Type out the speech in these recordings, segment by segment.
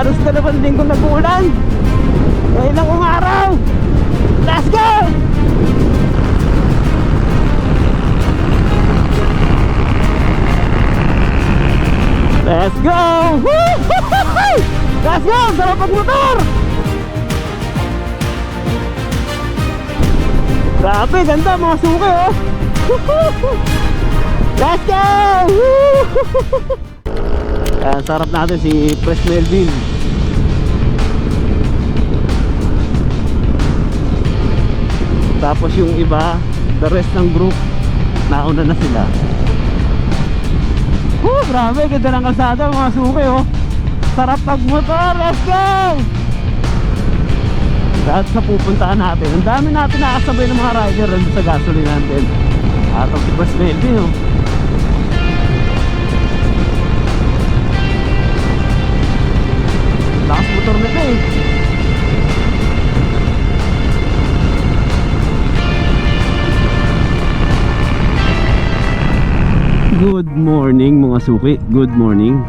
halos dalawang linggo nag-uulan. Ngayon lang umaraw. Let's go! Let's go! Let's go! Sarap magmotor! Grabe, ganda mga suki oh! Let's go! Woo! Sarap natin si Fresh Melvin. Tapos yung iba, the rest ng group, nauna na sila. Oh, grabe, ganda ng kalsada mga suki oh. Sarap magmotor, let's go! Lahat sa pupuntahan natin. Ang dami natin nakasabay ng mga rider sa gasoline natin. At ang si Boss Melvin oh. Morning mga suki. Good morning.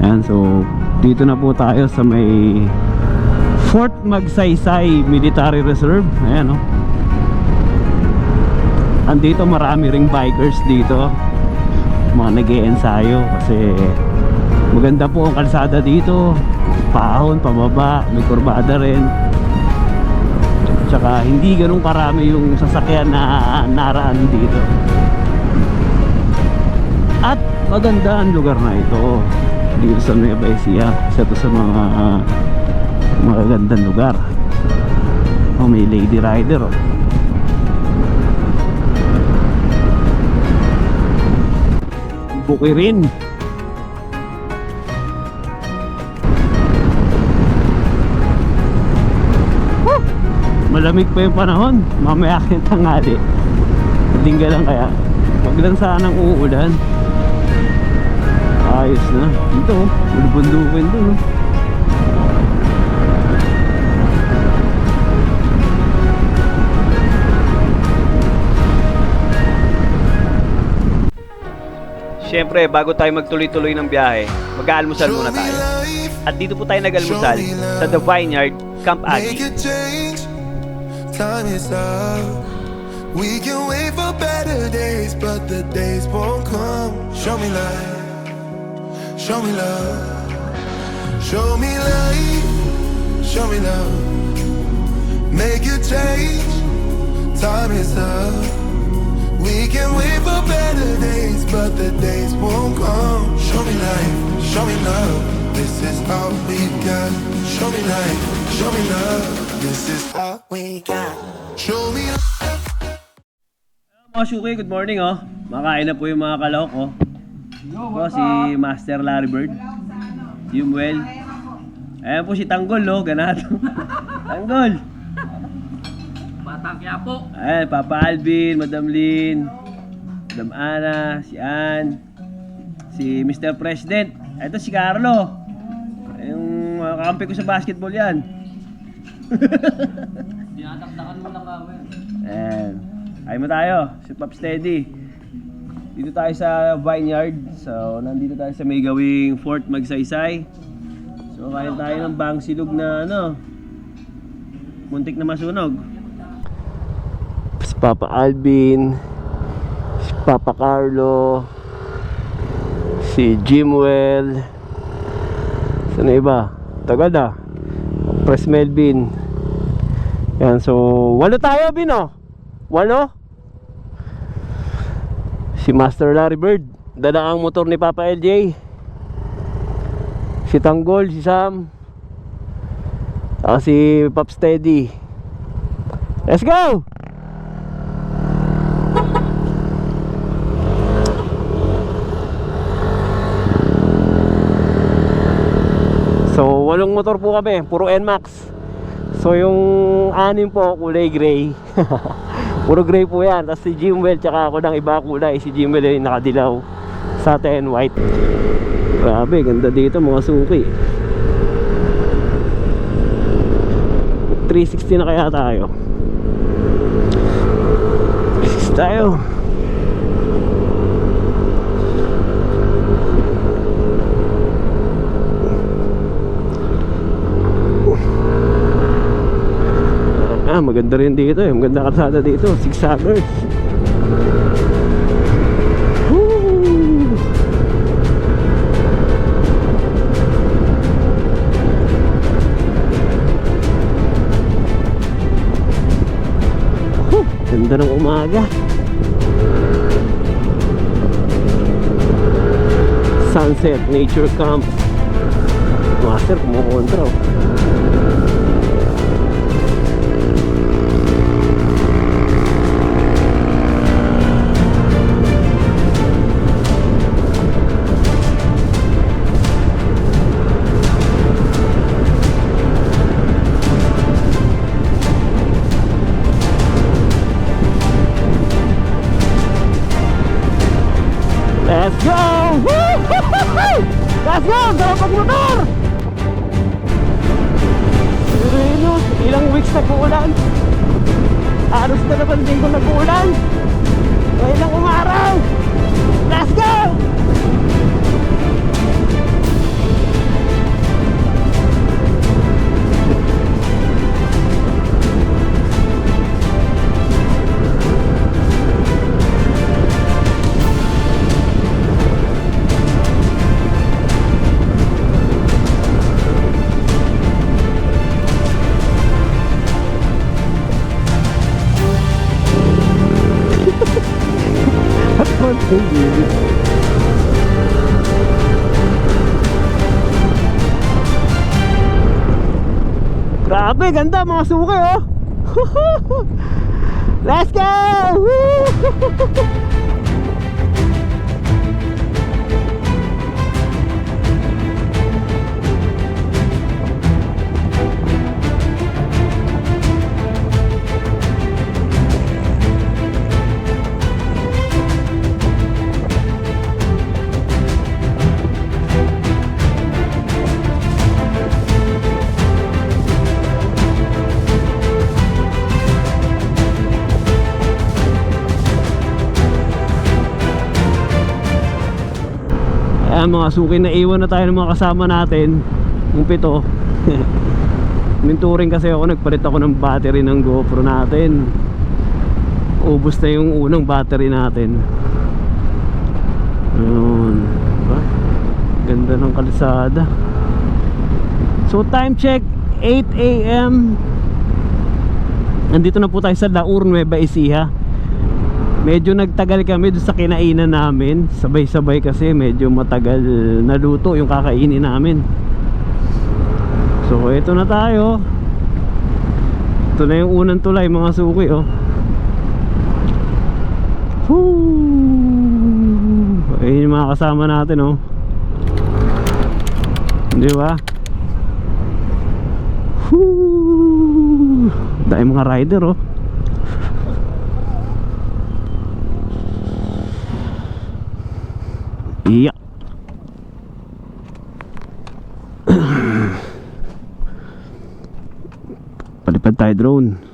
Ayan, so dito na po tayo sa may Fort Magsaysay Military Reserve. Ayan oh. Andito marami ring bikers dito. Mga nag ensayo kasi maganda po ang kalsada dito. Paahon, pababa, may kurbada rin. Tsaka hindi ganun karami yung sasakyan na naraan dito. At maganda ang lugar na ito dito sa Nueva Ecija. Isa to sa mga uh, magagandang lugar. Oh, may lady rider oh. Bukirin. Woo! Malamig pa yung panahon. Mamaya akin tangali. Tingga lang kaya. Wag lang sanang uulan. Ayos na. Dito, oh. bulubundukin doon. Oh. Siyempre, bago tayo magtuloy-tuloy ng biyahe, mag-aalmusal muna tayo. At dito po tayo nag-almusal sa The Vineyard, Camp Agi. Make a change. Time is up. We can wait for better days, but the days won't come. Show me light. Show me love. Show me light. Show me love. Make a change. Time is up. We can wait for better days, but the days won't come. Show me light. Show me love. This is all we got. Show me light. Show me love. This is all we got. Show me love. Mga Shuki, good morning oh. Makain na po yung mga kalahok oh. Po, si Master Larry Bird. Si Yumuel. Ayan po si Tanggol oh, ganado. Tanggol. Batang Quiapo. Ayan, Papa Alvin, Madam Lynn, Madam Ana, si Ann, si Mr. President. Ito si Carlo. Yung kakampi ko sa basketball yan. Dinatakdakan mo lang kami. Ayan. Ay mo tayo, si Pop Steady. Dito tayo sa Vineyard. So, nandito tayo sa may gawing Fort Magsaysay. So, kain tayo ng bang silog na ano, muntik na masunog. Si Papa Alvin, si Papa Carlo, si Jimwell, na iba? Tagad ah. Press Melvin. Yan, so, walo tayo, Bino. Walo. Si Master Larry Bird. Dala ang motor ni Papa LJ. Si Tanggol, si Sam. Saka si Pop Steady. Let's go! So, walong motor po kami. Puro NMAX. So, yung anim po, kulay gray. Puro gray po yan. Tapos si Jimwell, tsaka ako ng iba kulay. Si Jimwell ay nakadilaw. Sa atin, white. Grabe, ganda dito mga suki. 360 na kaya tayo. 360 tayo. Maganda rin dito eh. Maganda kalsada dito. Zigzaggers. Ganda ng umaga. Sunset Nature Camp. Master, kumukontra oh. Grabe, ganda mga suki oh. Let's go! Ayan mga suki, naiwan na tayo ng mga kasama natin. Yung pito. Minturing kasi ako, nagpalit ako ng battery ng GoPro natin. Ubus na yung unang battery natin. Ayun diba? Ganda ng kalsada. So time check 8 a.m. Nandito na po tayo sa Laur Nueva Ecija Medyo nagtagal kami doon sa kinainan namin Sabay-sabay kasi medyo matagal naluto yung kakainin namin So ito na tayo Ito na yung unang tulay mga suki oh Woo! Ayun yung mga kasama natin oh Di ba? Woo! Dahil mga rider oh tayo drone.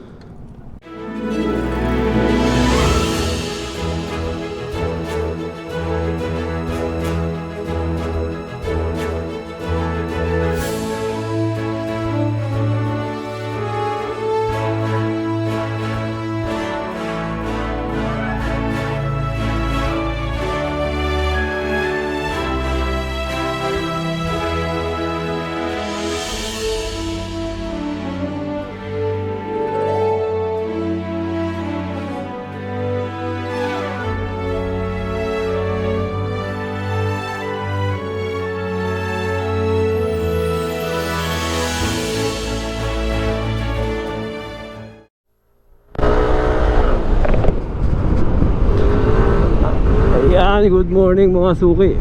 Ayan, good morning mga suki.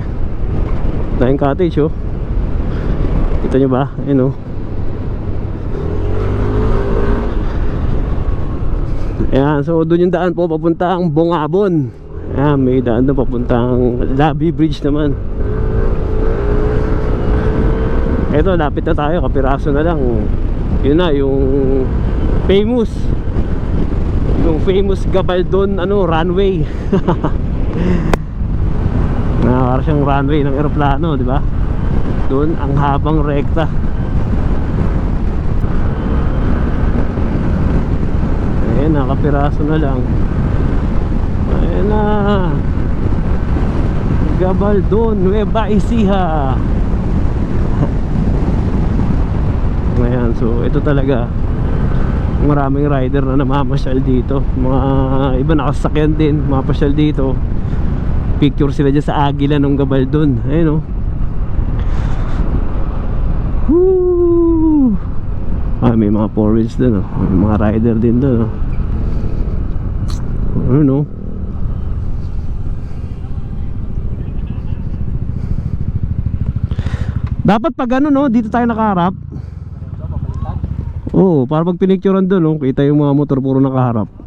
Tayong cottage oh. Kita nyo ba? Ayan oh. Ayan, so doon yung daan po papuntang Bongabon Ayan, may daan doon papuntang Labi Bridge naman. Eto, lapit na tayo, kapiraso na lang. Yun na, yung famous Yung famous Gabaldon ano, runway siyang runway ng eroplano, di ba? Doon ang habang rekta. Ayan, nakapiraso na lang. Ayan na. Gabaldon, Nueva Ecija. Ayan, so ito talaga. Maraming rider na namamasyal dito. Mga iba nakasakyan din, mapasyal dito. Picture sila dyan sa agila ng Gabaldon. Ayun oh. Woo! Ah, may mga four wheels din oh. May mga rider din doon oh. Ano oh. Dapat pag ano no, dito tayo nakaharap. Oo, para pag pinicturean doon, no, kita yung mga motor puro nakaharap.